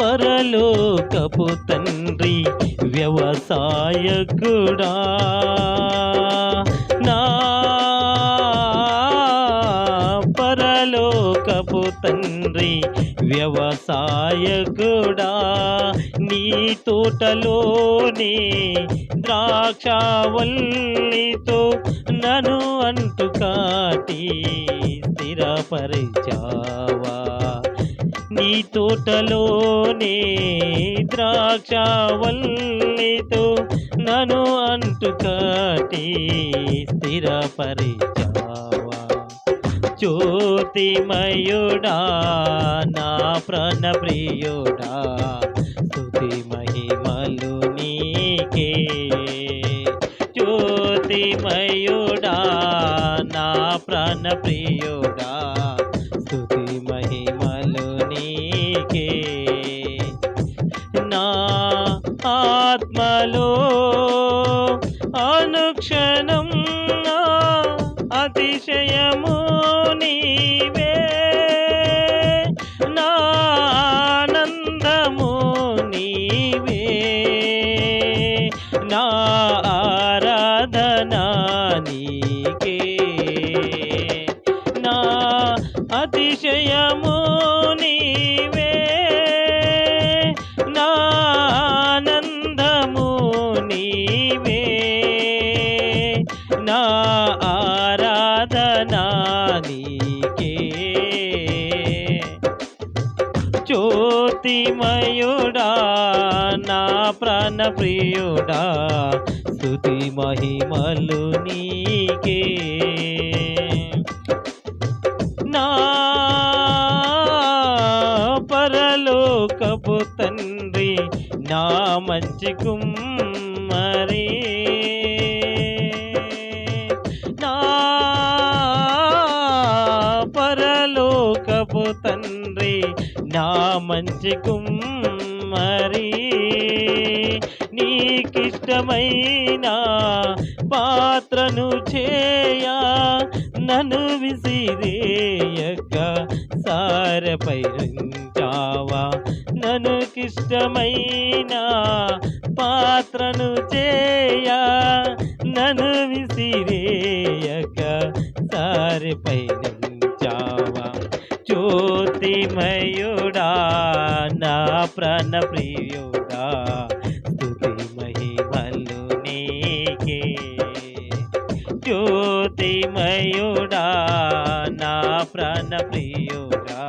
పరలోకపు తండ్రి వ్యవసాయకుడా. నా పరలోకపు తండ్రి వ్యవసాయకుడా. నీ తోటలోనే ద్రాక్షవల్లితో నను అంటు కాటి స్థిరపరిచావా? నీ తోటలోనే ద్రాక్షవల్లితో నను అంటు కాటి స్థిరపరిచావా? జ్యోతిమయుడా నా ప్రాణ ప్రియుడా స్తుతి మహిమలు మహిమయుడా నా ప్రాణ ప్రియుడా స్తుతి మహిమలు నీకే. నా ఆత్మలో అనుక్షణం అతిశయము నీవే. నా ఆనందము నీవే. నా ఆరాధన నీకే నా అతిశయము నీవే నా ఆనందము నీవే నా ఆరాధనా నీకే. జ్యోతిమయుడా నా ప్రాణ ప్రియుడా స్థుతి మహిమలు నీకే. నా పరలోకపు తండ్రి నా మంచి కుమ్మరి నా పరలోకపు తండ్రి నా మంచి కుమ్మరి నీకిష్టమైన పాత్రను చేయా నన్ను విసిరేయక సారపై ఉంచావా నన్ను కిష్టమైన పాత్రను చేయా నన్ను విసిరేయక సారిపై జ్యోతిమయుడా నా ప్రాణ ప్రియుడా స్తుతి మహిమలు నీకే. జ్యోతిమయుడా నా ప్రాణ ప్రియుడా